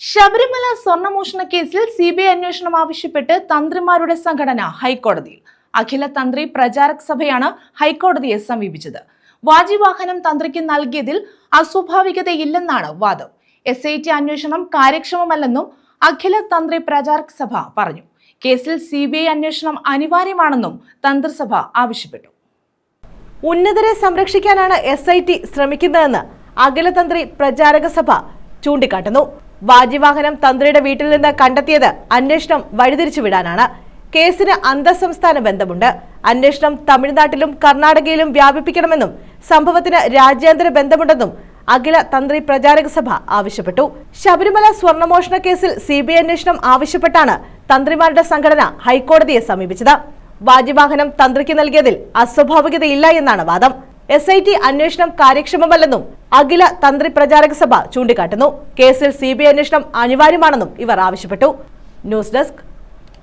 ശബരിമല സ്വർണമോഷണ കേസിൽ C B I അന്വേഷണം ആവശ്യപ്പെട്ട് തന്ത്രിമാരുടെ സംഘടന ഹൈക്കോടതിയിൽ. അഖില തന്ത്രി പ്രചാരക് സഭയാണ് ഹൈക്കോടതിയെ സമീപിച്ചത്. വാജിവാഹനം തന്ത്രിക്ക് നൽകിയതിൽ അസ്വാഭാവികതയില്ലെന്നാണ് വാദം. എസ് ഐ ടി അന്വേഷണം കാര്യക്ഷമമല്ലെന്നും അഖില തന്ത്രി പ്രചാരക് സഭ പറഞ്ഞു. കേസിൽ സി ബി ഐ അന്വേഷണം അനിവാര്യമാണെന്നും തന്ത്രിസഭ ആവശ്യപ്പെട്ടു. ഉന്നതരെ സംരക്ഷിക്കാനാണ് എസ് ഐ ടി ശ്രമിക്കുന്നതെന്ന് അഖിലതന്ത്രി പ്രചാരക സഭ ചൂണ്ടിക്കാട്ടുന്നു. വാജിവാഹനം തന്ത്രിയുടെ വീട്ടിൽ നിന്ന് കണ്ടെത്തിയത് അന്വേഷണം വഴിതിരിച്ചുവിടാനാണ്. കേസിന് അന്തസംസ്ഥാന ബന്ധമുണ്ട്. അന്വേഷണം തമിഴ്നാട്ടിലും കർണാടകയിലും വ്യാപിപ്പിക്കണമെന്നും സംഭവത്തിന് രാജ്യാന്തര ബന്ധമുണ്ടെന്നും അഖില തന്ത്രി പ്രചാരക സഭ ആവശ്യപ്പെട്ടു. ശബരിമല സ്വർണമോഷണ കേസിൽ സി ബി ഐ അന്വേഷണം ആവശ്യപ്പെട്ടാണ് തന്ത്രിമാരുടെ സംഘടന ഹൈക്കോടതിയെ സമീപിച്ചത്. വാജിവാഹനം തന്ത്രിക്ക് നൽകിയതിൽ അസ്വാഭാവികതയില്ല എന്നാണ് വാദം. എസ് ഐ ടി അന്വേഷണം കാര്യക്ഷമമല്ലെന്നും അഖില തന്ത്രി പ്രചാരക സഭ ചൂണ്ടിക്കാട്ടുന്നു. കേസിൽ സി ബി ഐ അന്വേഷണം അനിവാര്യമാണെന്നും ഇവർ ആവശ്യപ്പെട്ടു. News desk